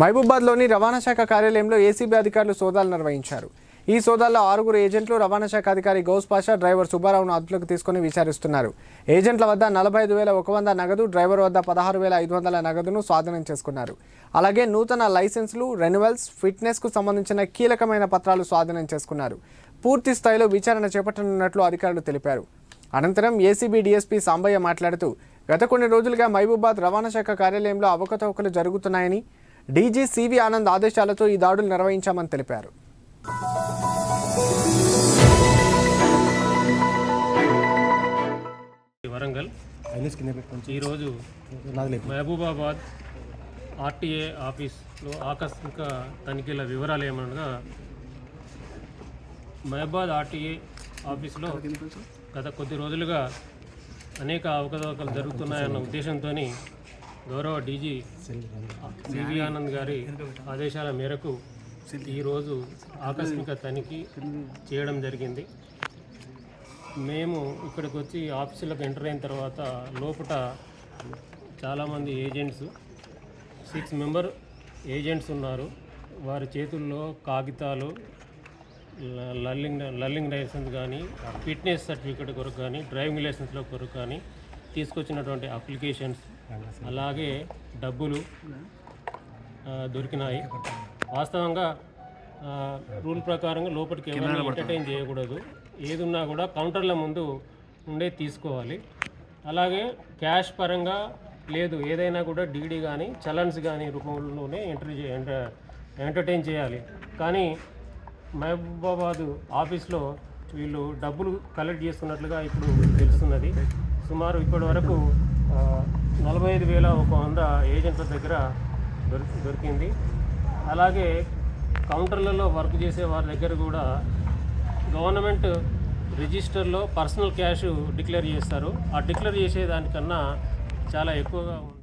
మహబూబాద్లోని రవాణా శాఖ కార్యాలయంలో ఏసీబీ అధికారులు సోదాలు నిర్వహించారు. ఈ సోదాల్లో ఆరుగురు ఏజెంట్లు రవాణా శాఖ అధికారి గౌస్ పాషా డ్రైవర్ సుబ్బారావును అదుపులోకి తీసుకుని విచారిస్తున్నారు. ఏజెంట్ల వద్ద నలభై ఐదు వేల ఒక వంద నగదు డ్రైవర్ వద్ద పదహారు వేల ఐదు వందల నగదును స్వాధీనం చేసుకున్నారు. అలాగే నూతన లైసెన్సులు రెన్యువల్స్ ఫిట్నెస్కు సంబంధించిన కీలకమైన పత్రాలు స్వాధీనం చేసుకున్నారు. పూర్తి స్థాయిలో విచారణ చేపట్టనున్నట్లు అధికారులు తెలిపారు. అనంతరం ఏసీబీ డీఎస్పీ సాంబయ్య మాట్లాడుతూ గత కొన్ని రోజులుగా మహబూబాద్ రవాణా శాఖ కార్యాలయంలో అవకతవకలు జరుగుతున్నాయని డీజీ సివి ఆనంద్ ఆదేశాలతో ఈ దాడులు నిర్వహించామని తెలిపారు. వరంగల్ ఈరోజు మహబూబాబాద్ ఆర్టీఏ ఆఫీస్లో ఆకస్మిక తనిఖీల వివరాలు ఏమనగా మహబాద్ ఆర్టీఏ ఆఫీస్లో గత కొద్ది రోజులుగా అనేక అవకతవకలు జరుగుతున్నాయన్న ఉద్దేశంతో గౌరవ డీజీ సివి ఆనంద్ గారి ఆదేశాల మేరకు ఈరోజు ఆకస్మిక తనిఖీ చేయడం జరిగింది. మేము ఇక్కడికి వచ్చి ఆఫీసులకు ఎంటర్ అయిన తర్వాత లోపల చాలామంది ఏజెంట్స్ సిక్స్ మెంబర్ ఏజెంట్స్ ఉన్నారు. వారి చేతుల్లో కాగితాలు లల్లింగ్ లల్లింగ్ లైసెన్స్ కానీ ఫిట్నెస్ సర్టిఫికేట్ కొరకు కానీ డ్రైవింగ్ లైసెన్స్లో కొరకు కానీ తీసుకొచ్చినటువంటి అప్లికేషన్స్ అలాగే డబ్బులు దొరికినాయి. వాస్తవంగా రూల్ ప్రకారంగా లోపలికి ఎవరిని ఎంటర్టైన్ చేయకూడదు. ఏది ఉన్నా కూడా కౌంటర్ల ముందు ఉండే తీసుకోవాలి. అలాగే క్యాష్ పరంగా లేదు ఏదైనా కూడా డీడీ కానీ చలన్స్ కానీ రూపంలోనే ఎంటర్ చే ఎంటర్- ఎంటర్టైన్ చేయాలి. కానీ మహబూబాబాద్ ఆఫీస్లో వీళ్ళు డబ్బులు కలెక్ట్ చేస్తున్నట్లుగా ఇప్పుడు తెలుస్తున్నది. సుమారు ఇప్పటి వరకు నలభై ఐదు వేల ఒక వంద ఏజెంట్ల దగ్గర దొరికి దొరికింది. అలాగే కౌంటర్లలో వర్క్ చేసే వారి దగ్గర కూడా గవర్నమెంట్ రిజిస్టర్లో పర్సనల్ క్యాష్ డిక్లేర్ చేస్తారు. ఆ డిక్లేర్ చేసేదానికన్నా చాలా ఎక్కువగా ఉంది